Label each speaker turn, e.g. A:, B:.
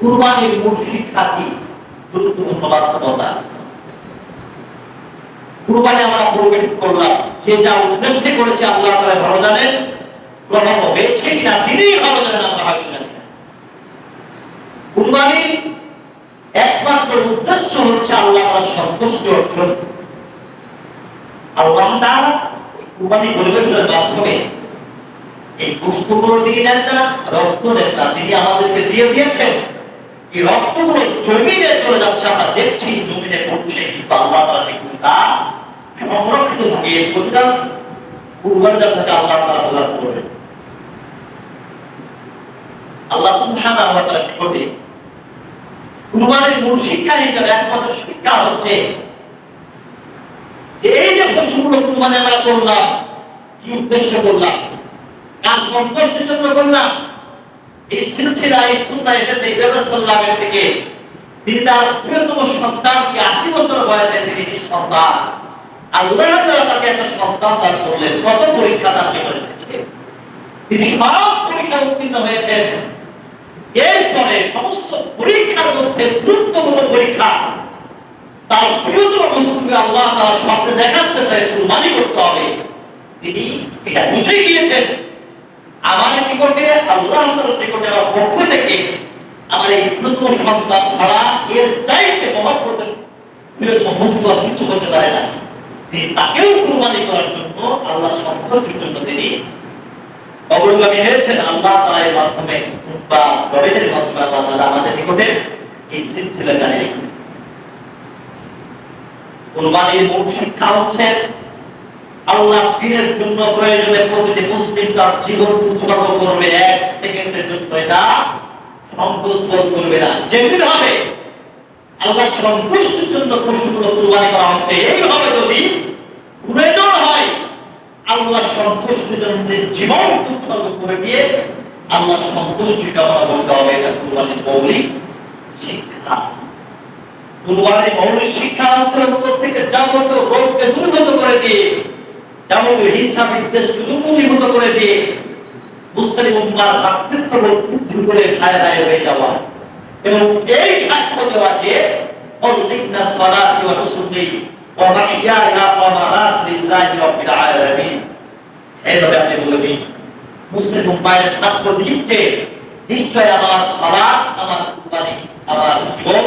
A: কুরবানির মূল শিক্ষা কি? গুরুত্বপূর্ণ বাস্তবতা। কুরবানি আমরা প্রবেশ করলাম। যে যা উদ্দেশ্যে করেছে আল্লাহ তাআলা ভালো জানেন, গ্রহণ হয়েছে কিনা তিনিই ভালো জানেন, আমরা হয়তো জানি। কুরবানির একমাত্র উদ্দেশ্য হচ্ছে আল্লাহ তাআলার সন্তুষ্টি অর্জন। আল্লাহ তাআলা কুরবানি পরিবেশনের মাধ্যমে এই বস্তুগুলোর দিকে নেন না, রক্ত নেন না। তিনি আমাদেরকে দিয়ে দিয়েছেন। এই রক্তগুলো জমিনে চলে যাচ্ছে, আমরা দেখছি জমিনে পড়ছে আল্লাহ তাআলা দেখুন তা সংরক্ষিত থাকে এর থেকে আল্লাহ তাআলা প্রদান করবেন। আল্লাহ ওয়া তাআলা কি করবে কুরবানির মূল শিক্ষা হিসেবে একমাত্র শিক্ষা হচ্ছে, যে এই যে পশুগুলো আমরা করলাম, কি উদ্দেশ্য করলাম? কাজ সন্তোষের জন্য করলাম এই সিলসিলা এই সুন্নাহ এসেছে সাল্লামের থেকে। তিনি তার প্রিয়তম আশি বছর বয়সে তিনি সন্তান? আল্লাহ তাআলা তাকে একটা সন্তান করলেন। কত পরীক্ষা তার তিনি সব পরীক্ষা উত্তীর্ণ হয়েছেন। এরপরে সমস্ত পরীক্ষার মধ্যে গুরুত্বপূর্ণ পরীক্ষা, তার প্রিয়তম বস্তুকে আল্লাহ তার স্বপ্নে দেখাচ্ছে তাই কুরবানি করতে হবে। তিনি এটা বুঝে গিয়েছেন। নিকটে আল্লাহ নিকটে আমার পক্ষ থেকে আমার এই প্রিয়তম সন্তান ছাড়া এর চাইতে বস্তু আর কিছু করতে পারে না। তাকেও কুরবানি করার জন্য আল্লাহ জন্য তিনি অগ্রগামী হয়েছেন। আল্লাহ মাধ্যমে বা মাধ্যমে আল্লাহ তাআলা আমাদের নিকটে এই সিলসিলা জানিয়ে কুরবানির মূল শিক্ষা হচ্ছে আল্লাহ দিনের জন্য প্রয়োজনে প্রতিটি মুসলিম তার জীবন উৎসর্গ করবে, এক সেকেন্ডের জন্য এটা সংকোচ বোধ করবে না। হবে আল্লাহ সন্তুষ্টির জন্য পশুগুলো কুরবানি করা হচ্ছে। এইভাবে যদি প্রয়োজন হয়, আল্লাহ সন্তুষ্টির জন্য জীবন উৎসর্গ করে দিয়ে আল্লাহ সন্তুষ্টি হবে, এটা মৌলিক শিক্ষা। কুরবানির মৌলিক শিক্ষা উপর থেকে যাবতীয় রোগকে দূরীভূত করে দিয়ে যাবতীয় হিংসা বিদ্বেষকে দূরীভূত করে দিয়ে মুসলিম উম্মার করে ভাই ভাই হয়ে যাওয়া। এবং এই সাক্ষ্য দেওয়া যে অলিকনা সলাতি ওয়া নুসুকি ওয়া মাহইয়ায়া ওয়া মামাতি লিল্লাহি রাব্বিল আলামিন। এইভাবে আপনি বলে দিন, মুসলিম উম্মায়ের সাক্ষ্য দিচ্ছে নিশ্চয় আমার সালাত, আমার কুরবানি, আমার জীবন